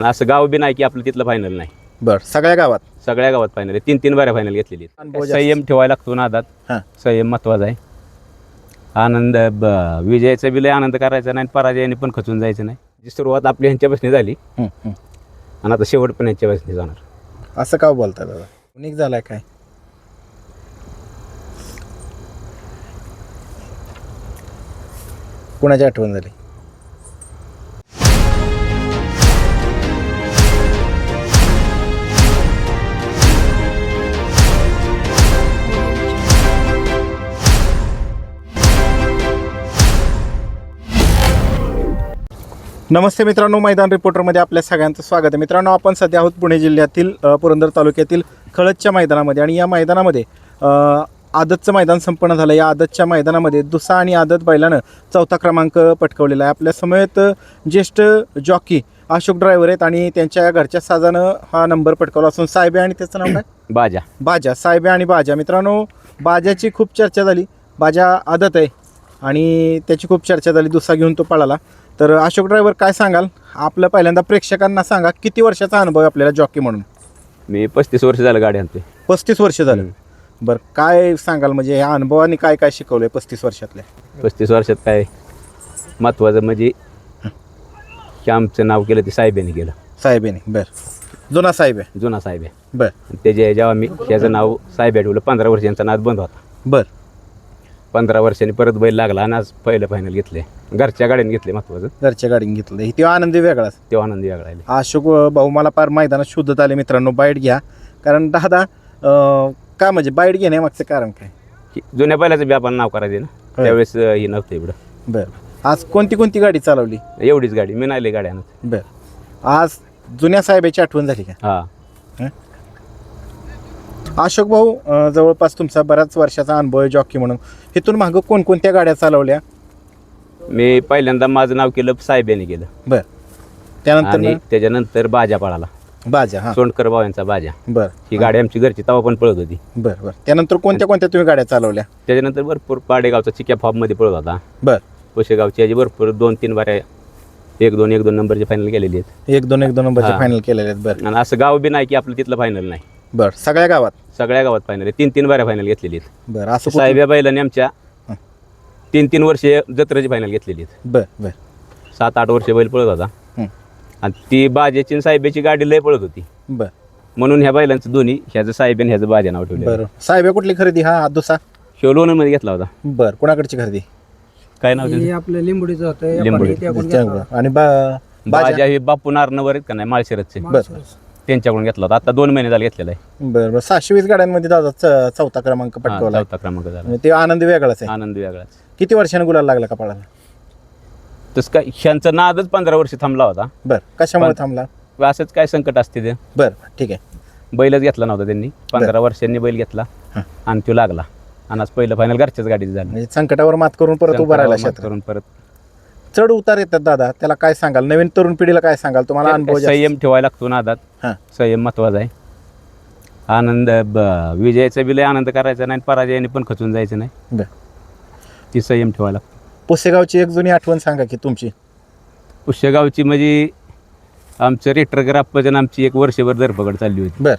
असं गाव बी नाही की आपलं तिथलं फायनल नाही. बर सगळ्या गावात? सगळ्या गावात फायनल आहे. तीन तीन बाऱ्या फायनल घेतलेली आहेत. अनुभव जास्त. संयम ठेवायला लागतो नादात हां. संयम महत्त्वाचा आहे. आनंद ब- विजयाचा बी लय आनंद करायचा नाही आणि पराजयाने पण खचून जायचं नाही. जी सुरुवात आपली ह्यांच्यापासून झाली हं, हं. आणि आता शेवट पण ह्यांच्यापासून जाणार. असं का बोलता दादा? unique झालाय काय? कुणाची आठवण झाली? नमस्ते मित्रांनो मैदान रिपोर्टरमध्ये आपल्या सगळ्यांचं स्वागत आहे. मित्रांनो आपण सध्या आहोत पुणे जिल्ह्यातील पुरंदर तालुक्यातील खळदच्या मैदानामध्ये आणि या मैदानामध्ये आदतचं मैदान संपन्न झालं. या आदतच्या मैदानामध्ये दुसा आणि आदत बैलानं चौथा क्रमांक पटकवलेला आहे. आपल्या समवेत ज्येष्ठ जॉकी अशोक ड्रायव्हर आहेत आणि त्यांच्या घरच्या साजानं हा नंबर पटकवला असून साहेबे आणि त्याचं नाव काय? बाजा. बाजा. साहेबे आणि बाजा. मित्रांनो बाजाची खूप चर्चा झाली. बाजा आदत आहे आणि त्याची खूप चर्चा झाली. दुसरा घेऊन तो पळाला. तर अशोक ड्रायव्हर काय सांगाल? आपलं पहिल्यांदा प्रेक्षकांना सांगा किती वर्षाचा अनुभव आहे आपल्याला जॉकी म्हणून? मी पस्तीस वर्ष झालं गाडी आणते पस्तीस वर्ष झालं. बरं काय सांगाल म्हणजे ह्या अनुभवाने काय काय शिकवलंय पस्तीस वर्षातल्या? पस्तीस वर्षात काय महत्वाचं म्हणजे की आमचं नाव केलं ते साहेबांनी केलं. साहेबेने बरं. जुना साहेब आहे? जुना साहेब आहे. बरं. त्याच्या जेव्हा मी त्याचं नाव साहेब ठेवलं पंधरा वर्षांचा नाद बंद होता. बरं. पंधरा वर्षांनी परत बैल लागला आणि आज पहिलं फायनल घेतले. घरच्या गाड्याने घेतले महत्वाचं. घरच्या गाडीने घेतलं. तेव्हा आनंदी वेगळाच तेव्हा आनंदी वेगळा आहे अशोक भाऊ मला फार मैदानात शुद्धत आले मित्रांनो. बाईट घ्या. कारण दादा अं, काय म्हणजे बाईट घेण्यामागचं कारण काय? की जुन्या बैलाचं बी आपण नाव करायचे ना. त्यावेळेस अं, हे नव्हतं एवढं. बरं. आज कोणती कोणती गाडी चालवली? एवढीच गाडी. मी नाही लई गाडी आणत. बरं. आज जुन्या साहेबाची आठवण झाली का? हा? अशोक भाऊ अं, जवळपास तुमचा बऱ्याच वर्षाचा अनुभव आहे जॉकी म्हणून. इथून मागं कोणकोणत्या गाड्या चालवल्या? मी पहिल्यांदा माझं नाव केलं साहेबांनी केलं. बरं. त्यानंतर आणि त्याच्यानंतर बाजा पळाला. बाजा हां. सोंडकर भावांचा बाजा. बरं. ही गाडी आमची घरची तवा पण पळत होती. बरं बरं. त्यानंतर कोणत्या कोणत्या तुम्ही गाड्या चालवल्या? त्याच्यानंतर भरपूर पाडेगावचा चिक्या फॉर्ममध्ये पळत होता. बरं. पुशेगावची याची भरपूर दोन तीन बाऱ्या एक दोन एक दोन नंबरचे फायनल केलेली आहेत. एक दोन एक दोन नंबरचे हां. फायनल केलेले आहेत. बरं. आणि असं गाव बी नाही की आपलं तिथलं फायनल नाही. बरं सगळ्या गावात? सगळ्या गावात फायनल आहे. तीन तीन बाऱ्या फायनल घेतलेली आहेत. बरं असं कुठं- साहेब या बैलांनी आमच्या हं. तीन तीन वर्षे जत्रेची फायनल घेतलेली आहेत. बरं बरं. सात आठ वर्षे बैल पळत होता. हं. आणि ती बाजेची आणि साहेबाची गाडी लय पळत होती. बरं. म्हणून ह्या बैलांचं दोन्ही ह्याचं साहेब आणि ह्याचं बाजा नाव ठेवलं बरं. साहेब कुठली खरेदी? हा दुसा शिव लोणमध्ये घेतला होता. बरं कोणाकडची खरेदी? काय नाव हे त्याचं आपलं लिंबुडीचं होतं. लिंबुडी. आपण इथे आपण घेतलं. आणि बा बाजा बाजा हे बापू नारनवर आहेत का नाही? माळशिरसचे. बरं. त्यांच्याकडून घेतला होता. आता दोन महिने झाले घेतलेला आहे. बरं बरं. सहाशे वीस गाड्यांमध्ये दादा च- चौथा क्रमांक हा, पटकवला चौथा क्रमांक झाला. म्हणजे ते आनंद वेगळाच आहे. आनंद वेगळाच. किती वर्षाने गुलाल लागला कपाळाला तसं काय ह्यांचा नादच पंधरा वर्ष थांबला होता. बरं. कशामुळे पण- थांबला? असंच काय संकट असते ते. बरं ठीक आहे. बैलच घेतला नव्हता त्यांनी. पंधरा वर्षांनी बैल घेतला हं. आणि तो लागला. आणि आज पहिलं फायनल घरच्याच गाडीत झालं. म्हणजे संकटावर मात करून परत उभा राहिला मात क्षेत्र. करून परत चढ उतार येतात दादा. त्याला काय सांगाल? नवीन तरुण पिढीला काय सांगाल? तुम्हाला अनुभव जास्त- संयम ठेवायला लागतो नादात हां. संयम महत्त्वाचा आहे. आनंद ब- विजयाचा बी लय आनंद करायचा नाही आणि पराजयाने पण खचून जायचं नाही. बरं. ती संयम ठेवायला लागतो. पुसेगावची एक जुनी आठवण सांगा की तुमची. पुष्यगावची म्हणजे आमचं रेटर ग्राप्पाच्या आमची एक वर्षभर धरपकड चालली होती. बरं.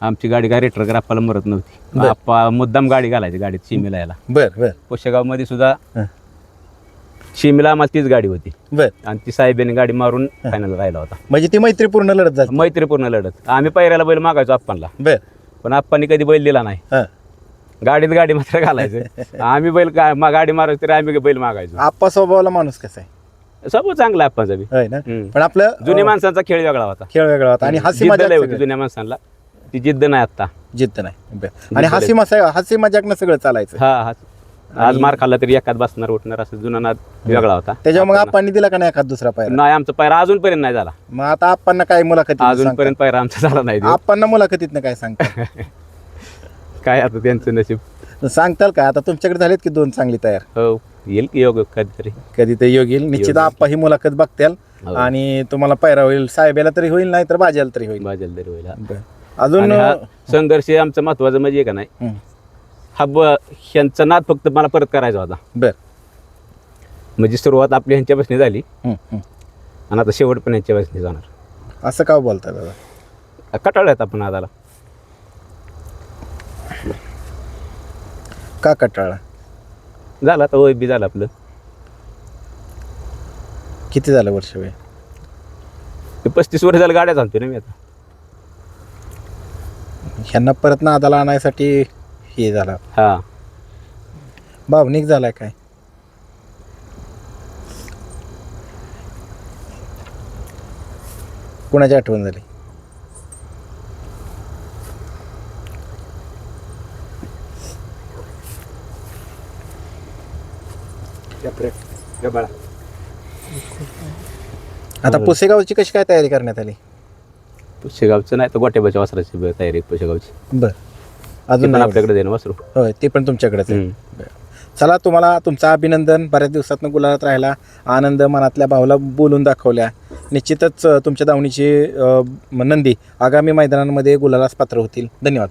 आमची गाडी काय रेटर ग्राप्पाला मरत नव्हती. बर. आप्पा मुद्दाम गाडी घालायची गाडीत शिमीला यायला. बरं बरं. पुष्यगावमध्ये सुद्धा हं. शिमीला आम्हाला तीच गाडी होती. बरं. आणि ती साहेबांनी गाडी मारून फायनल राहिला होता. म्हणजे ती मैत्रीपूर्ण लढत झाली. मैत्रीपूर्ण लढत. आम्ही पहिऱ्याला बैल मागायचो आप्पांना. बरं. पण आप्पांनी कधी बैल दिला नाही. हां. गाडीत गाडी मात्र घालायचं. आम्ही बैल मा- गाडी मारायचो तरी आम्ही बैल मागायचो. आप्पा स्वभावाला माणूस कसा आहे? सब चांगला आप्पाचा बी. होय ना? हम्म. पण आपलं जुन्या अं, माणसांचा खेळ वेगळा होता. खेळ वेगळा होता. आणि हसी जिद्द मजाक लय होती सगळं. जुन्या माणसांना. ती जिद्द नाही आता जिद्द नाही. बरं. आणि हसी मसा हसी मजाकनं सगळं चालायचं. हा हा आज मार खाल्ला तरी एकात बसणार उठणार असं जुना नाद वेगळा होता. त्याच्यावर मग आप्पांना. आपण दिला का नाही एखाद दुसरा पायरा? नाही आमचा पायरा अजूनपर्यंत नाही झाला. मग आता आपण काय मुलाखतीत अजूनपर्यंत पायरा आमचा झाला नाही. आपण मुलाखतीतनं काय सांगता? काय आता त्यांचं नशीब? सांगताल का? आता तुमच्याकडे झालेत की दोन चांगली तयार? हो येईल की योग कधीतरी. कधी ते योग येईल. निश्चित. आप्पा ही मुलाखत बघत्याल. हो. आणि तुम्हाला पायरा होईल साहेबाला तरी होईल नाही तर भाज्याला तरी होईल. बाजल तरी होईल. अजून हा संघर्ष आमचं महत्वाचं म्हणजे का नाही? हं. ब ह्यांचा नाद फक्त मला परत करायचा होता. बर. म्हणजे सुरुवात आपली ह्यांच्यापासून झाली. हं, हं. आणि आता शेवट पण ह्यांच्यापासून जाणार. असं का बोलता दादा? कटाळ्यात आपण आदाला का कटाळा? झालं आता वय बी झालं आपलं. किती झालं वर्ष वय? ते पस्तीस वर्ष झालं गाड्या चालतोय ना मी आता. ह्यांना परत नादाला आणायसाठी हे झाला. हा. भावनिक झालाय काय? कुणाची आठवण झाली? आता पुसेगावची कशी काय तयारी करण्यात आली? पुशेगावचं नाही तर गोट्याबाच्या वासराची तयारी पुशेगावची बर. अजून नाही. आपल्याकडे देणं वासरू. होय ते पण तुमच्याकडेच आहे. चला तुम्हाला तुमचं अभिनंदन. बऱ्याच दिवसातनं गुलाबात राहिला आनंद मनातल्या भावला बोलून दाखवल्या. निश्चितच अ, तुमच्या दावणीची अ, नंदी आगामी मैदानांमध्ये गुलालास पात्र होतील. धन्यवाद.